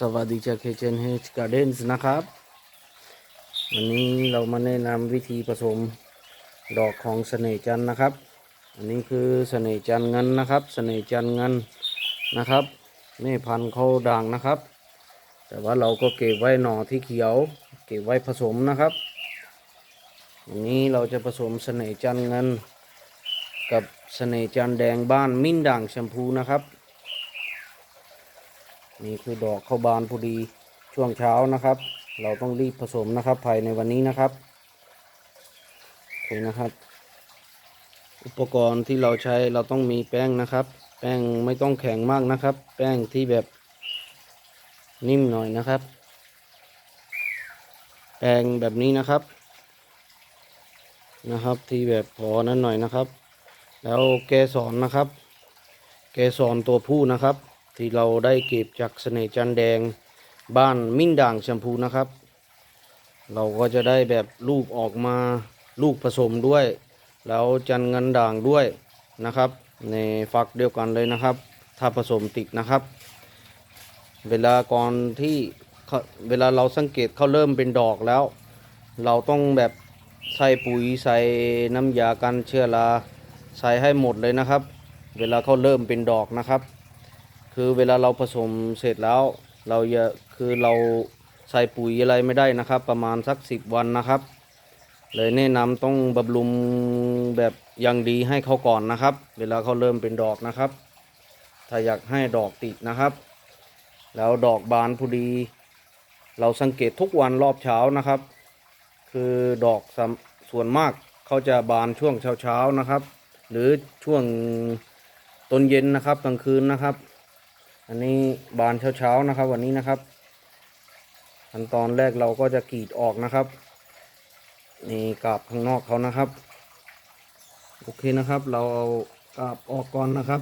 สวัสดีจาก Kitchen H Gardens นะครับ วันนี้เรามาแนะนำวิธีผสมดอกของเสน่ห์จันนะครับ อันนี้คือเสน่ห์จันเงินนะครับ เสน่ห์จันเงินนะครับแม่พันธุ์เขาด่างนะครับ แต่ว่าเราก็เก็บไว้หน่อที่เขียว เก็บไว้ผสมนะครับวันนี้เราจะผสมเสน่ห์จันเงิน กับเสน่ห์จันแดงบ้านมิ้นด่างแชมพูนะครับ นี่คือดอกเข้าบานพอดีช่วงเช้านะครับ เราต้องรีบผสมนะครับภายในวันนี้นะครับโอเคนะครับ อุปกรณ์ที่เราใช้เราต้องมีแป้งนะครับ แป้งไม่ต้องแข็งมากนะครับ แป้งที่แบบนิ่มหน่อยนะครับ แป้งแบบนี้นะครับนะครับที่แบบพอนั้นหน่อยนะครับ แล้วแกสอนนะครับแกสอนตัวผู้นะครับ ที่เราได้เก็บจากเสน่จันแดงบ้านมิ้นด่างแชมพูนะครับ เราก็จะได้แบบลูกออกมาลูกผสมด้วย แล้วจันเงินด่างด้วยนะครับ ในฝักเดียวกันเลยนะครับ ถ้าผสมติดนะครับ เวลาก่อนที่เขาเวลาเราสังเกตเขาเริ่มเป็นดอกแล้ว เราต้องแบบใส่ปุ๋ยใส่น้ำยากันเชื้อราใส่ให้หมดเลยนะครับ เวลาเขาเริ่มเป็นดอกนะครับ คือเวลาเราผสมเสร็จแล้ว เราจะคือเราใส่ปุ๋ยอะไรไม่ได้นะครับ ประมาณสักสิบวันนะครับ เลยแนะนำต้องบำรุงแบบอย่างดีให้เขาก่อนนะครับ เวลาเขาเริ่มเป็นดอกนะครับ ถ้าอยากให้ดอกติดนะครับ แล้วดอกบานพอดี เราสังเกตทุกวันรอบเช้านะครับ คือดอกสำส่วนมากเขาจะบานช่วงเช้าๆนะครับ หรือช่วงตอนเย็นนะครับกลางคืนนะครับ อันนี้บานเช้าๆนะครับ วันนี้นะครับขั้นตอนแรกเราก็จะกรีดออกนะครับ นี่กาบข้างนอกเขานะครับ โอเคนะครับ เราเอากาบออกก่อนนะครับ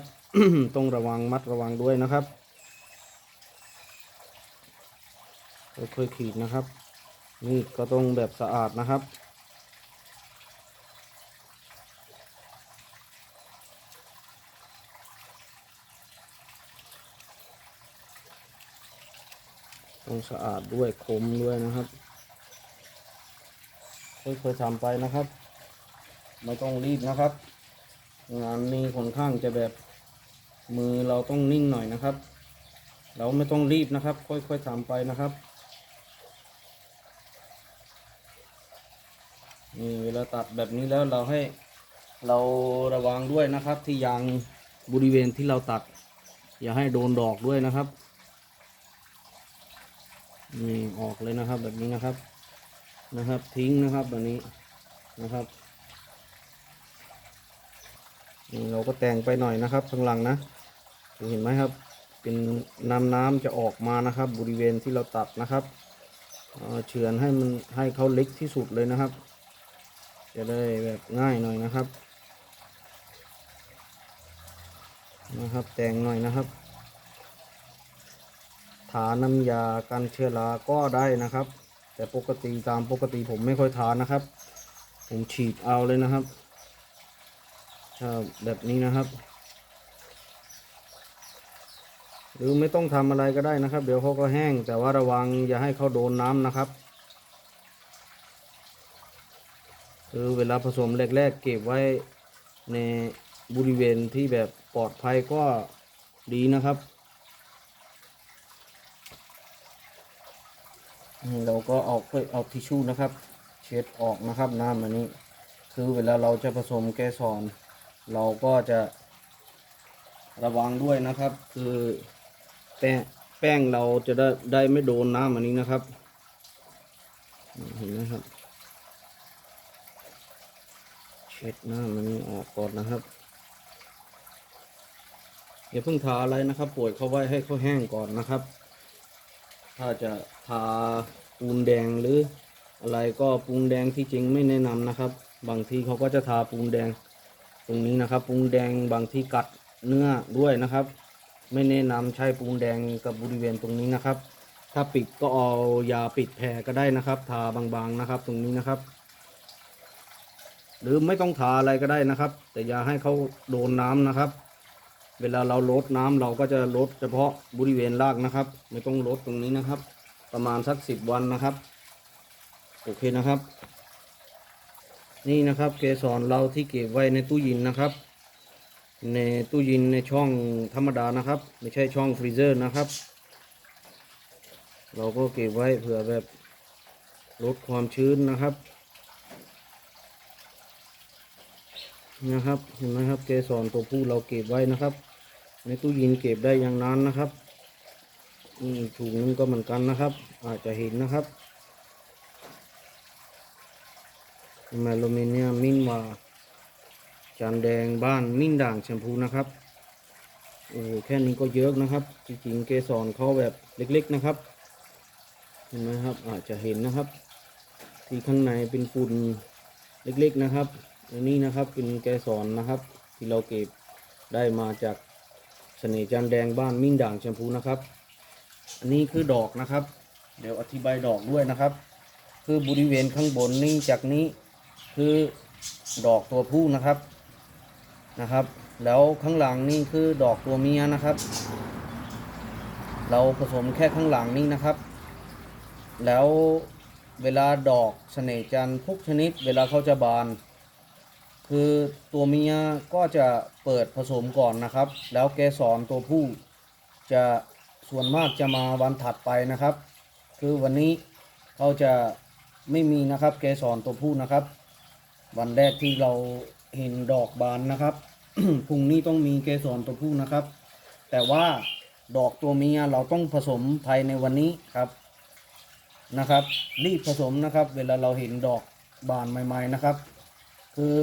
ต้องระวังมัดระวังด้วยนะครับค่อยๆขีดนะครับ นี่ก็ต้องแบบสะอาดนะครับ ต้องสะอาดด้วยคมด้วยนะครับค่อยๆทำไปนะครับ ไม่ต้องรีบนะครับ งานนี้ค่อนข้างจะแบบมือเราต้องนิ่งหน่อยนะครับ เราไม่ต้องรีบนะครับ ค่อยๆทำไปนะครับนี่เวลาตัดแบบนี้แล้วเราให้เราระวังด้วยนะครับ ที่ยางบริเวณที่เราตัด อย่าให้โดนดอกด้วยนะครับ นี่ออกเลยนะครับแบบนี้นะครับนะครับ ทิ้งนะครับแบบนี้นะครับนี่เราก็แต่งไปหน่อยนะครับข้างหลังนะเห็นไหมครับ เป็นน้ำน้ำจะออกมานะครับ บริเวณที่เราตัดนะครับเฉือนให้มันให้เขาเล็กที่สุดเลยนะครับ จะได้แบบง่ายหน่อยนะครับ นะครับแต่งหน่อยนะครับ ทาน้ำยากันเชื้อราก็ได้นะครับ แต่ปกติตามปกติผมไม่ค่อยทานนะครับ ผมฉีดเอาเลยนะครับถ้าแบบนี้นะครับ หรือไม่ต้องทำอะไรก็ได้นะครับ เดี๋ยวเขาก็แห้ง แต่ว่าระวังอย่าให้เขาโดนน้ำนะครับคือเวลาผสมแรกๆ เก็บไว้ในบริเวณที่แบบปลอดภัยก็ดีนะครับ นี่เราก็เอาค่อยเอาทิชชู่นะครับ เช็ดออกนะครับน้ำอันนี้ คือเวลาเราจะผสมแกสอน เราก็จะระวังด้วยนะครับ คือแป้งแป้งเราจะได้ได้ไม่โดนน้ำอันนี้นะครับเห็นไหมครับ เช็ดน้ำอันนี้ออกก่อนนะครับอย่าเพิ่งทาอะไรนะครับปล่อยเขาไว้ให้เขาแห้งก่อนนะครับ ถ้าจะทาปูนแดงหรืออะไรก็ปูนแดงที่จริงไม่แนะนำนะครับ บางทีเขาก็จะทาปูนแดงตรงนี้นะครับ ปูนแดงบางที่กัดเนื้อด้วยนะครับ ไม่แนะนำใช้ปูนแดงกับบริเวณตรงนี้นะครับ ถ้าปิดก็เอายาปิดแผลก็ได้นะครับ ทาบางๆนะครับ ตรงนี้นะครับ หรือไม่ต้องทาอะไรก็ได้นะครับ แต่อย่าให้เขาโดนน้ำนะครับ เวลาเราลดน้ำเราก็จะลดเฉพาะบริเวณรากนะครับ ไม่ต้องลดตรงนี้นะครับ ประมาณสักสิบวันนะครับ โอเคนะครับ นี่นะครับเกสรเราที่เก็บไว้ในตู้เยินนะครับ ในตู้เยินในช่องธรรมดานะครับ ไม่ใช่ช่องฟรีเซอร์นะครับ เราก็เก็บไว้เผื่อแบบลดความชื้นนะครับนะครับเห็นไหมครับเกสรตัวผู้เราเก็บไว้นะครับ ในตู้เยินเก็บได้อย่างนานนะครับอีกถุงนึงก็เหมือนกันนะครับ อาจจะเห็นนะครับแมลโมเนียมินวาจานแดงบ้านมิ่นด่างแชมพูนะครับโอ้แค่นี้ก็เยอะนะครับ จริงๆเกสรเขาแบบเล็กๆนะครับ เห็นไหมครับ อาจจะเห็นนะครับ ที่ข้างในเป็นฝุ่นเล็กๆนะครับอันนี้นะครับเป็นแกสอนนะครับ ที่เราเก็บได้มาจาก เสน่ห์จันแดงบ้านมิ่งด่างแชมพูนะครับ อันนี้คือดอกนะครับ เดี๋ยวอธิบายดอกด้วยนะครับ คือบริเวณข้างบนนี่จากนี้คือดอกตัวผู้นะครับนะครับ แล้วข้างหลังนี่คือดอกตัวเมียนะครับ เราผสมแค่ข้างหลังนี่นะครับ แล้วเวลาดอกเสน่ห์จันทุกชนิด เวลาเขาจะบาน คือตัวเมียก็จะเปิดผสมก่อนนะครับ แล้วเกสรตัวผู้จะส่วนมากจะมาวันถัดไปนะครับ คือวันนี้เขาจะไม่มีนะครับเกสรตัวผู้นะครับ วันแรกที่เราเห็นดอกบานนะครับพรุ่งนี้ต้องมีเกสรตัวผู้นะครับ แต่ว่าดอกตัวเมียเราต้องผสมภายในวันนี้ครับนะครับ รีบผสมนะครับ เวลาเราเห็นดอกบานใหม่ ๆนะครับ คือ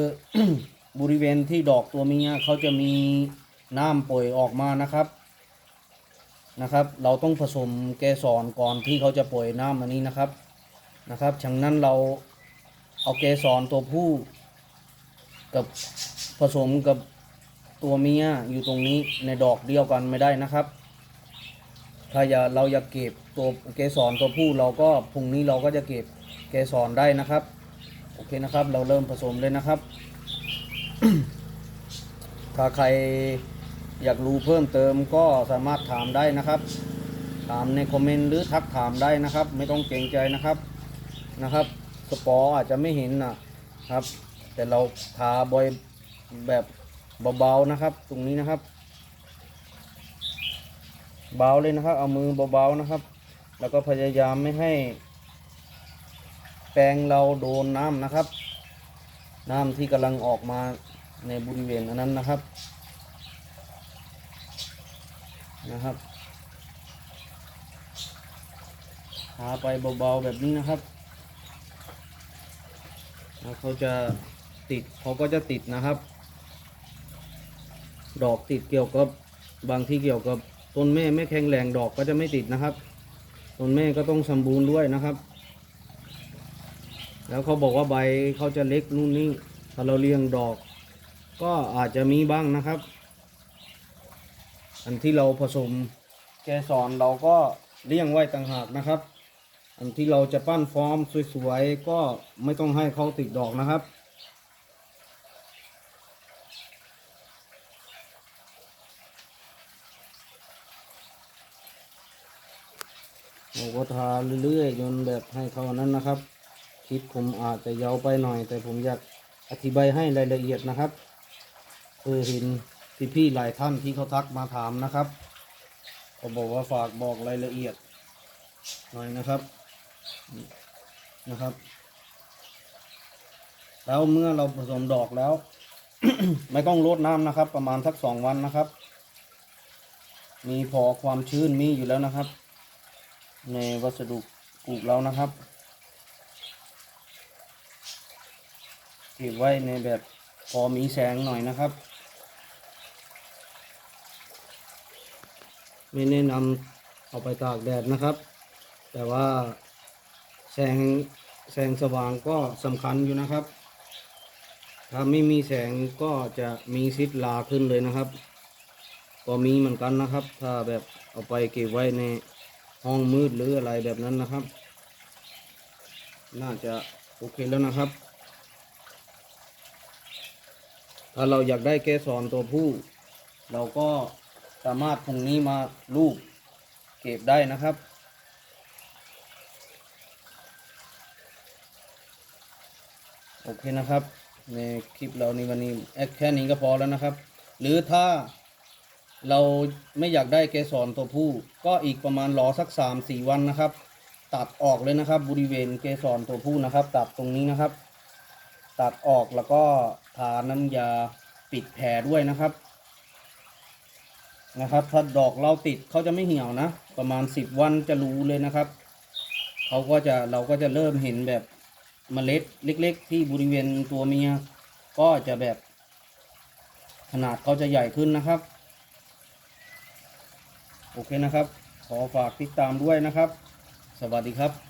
บริเวณที่ดอกตัวเมียเขาจะมีน้ำป่วยออกมานะครับนะครับ เราต้องผสมเกสรก่อนที่เขาจะป่วยน้ำอันนี้นะครับนะครับฉะนั้นเราเอาเกสรตัวผู้กับผสมกับตัวเมียอยู่ตรงนี้ในดอกเดียวกันไม่ได้นะครับ ถ้าอย่าเราอยากเก็บตัวเกสรตัวผู้เราก็พรุ่งนี้เราก็จะเก็บเกสรได้นะครับ โอเคนะครับ เราเริ่มผสมเลยนะครับ ถ้าใครอยากรู้เพิ่มเติมก็สามารถถามได้นะครับ ถามในคอมเมนต์หรือทักถามได้นะครับ ไม่ต้องเกรงใจนะครับนะครับสปอร์อาจจะไม่เห็นนะครับ แต่เราทาบอยแบบเบาๆนะครับ ตรงนี้นะครับ เบาเลยนะครับ เอามือเบาๆนะครับ แล้วก็พยายามไม่ให้ ปรงเราโดนน้ำนะครับ น้ำที่กำลังออกมาในบริเวณอันนั้นนะครับนะครับทาไปเบาๆแบบนี้นะครับแล้วเขาจะติดเขาก็จะติดนะครับ ดอกติดเกี่ยวกับบางที่เกี่ยวกับต้นแม่ไม่แข็งแรงดอกก็จะไม่ติดนะครับ ต้นแม่ก็ต้องสมบูรณ์ด้วยนะครับ แล้วเขาบอกว่าใบเขาจะเล็กนู่นนี่ถ้าเราเลี้ยงดอก ก็อาจจะมีบ้างนะครับ อันที่เราผสมแกสอนเราก็เลี้ยงไว้ต่างหากนะครับ อันที่เราจะปั้นฟอร์มสวยๆก็ไม่ต้องให้เขาติดดอกนะครับเราก็ทาเรื่อยๆจนแบบให้เขานั้นนะครับ คลิปผมอาจจะยาวไปหน่อย แต่ผมอยากอธิบายให้รายละเอียดนะครับเคยเห็นพี่ๆหลายท่านที่เขาทักมาถามนะครับเขาบอกว่าฝากบอกรายละเอียดหน่อยนะครับนะครับ แล้วเมื่อเราผสมดอกแล้ว ไม่ต้องลดน้ำนะครับ ประมาณสักสองวันนะครับ มีพอความชื้นมีอยู่แล้วนะครับ ในวัสดุปลูกเรานะครับ เก็บไว้ในแบบพอมีแสงหน่อยนะครับ ไม่แนะนำเอาไปตากแดดนะครับ แต่ว่าแสงแสงสว่างก็สำคัญอยู่นะครับ ถ้าไม่มีแสงก็จะมีซิดลาขึ้นเลยนะครับ ก็มีเหมือนกันนะครับ ถ้าแบบเอาไปเก็บไว้ในห้องมืดหรืออะไรแบบนั้นนะครับ น่าจะโอเคแล้วนะครับ ถ้าเราอยากได้เกสรตัวผู้ เราก็สามารถตรงนี้มาลูบเก็บได้นะครับ โอเคนะครับ ในคลิปเราในวันนี้แค่นี้ก็พอแล้วนะครับ หรือถ้าเราไม่อยากได้เกสรตัวผู้ ก็อีกประมาณรอสักสามสี่วันนะครับ ตัดออกเลยนะครับบริเวณเกสรตัวผู้นะครับ ตัดตรงนี้นะครับ ตัดออกแล้วก็ ทาน้ำยาปิดแผลด้วยนะครับ นะครับ ถ้าดอกเราติดเขาจะไม่เหี่ยวนะ ประมาณสิบวันจะรู้เลยนะครับเขาก็จะเราก็จะเริ่มเห็นแบบเมล็ดเล็ก ๆ ที่บริเวณตัวเมีย ก็จะแบบขนาดเขาจะใหญ่ขึ้นนะครับ โอเคนะครับ ขอฝากติดตามด้วยนะครับ สวัสดีครับ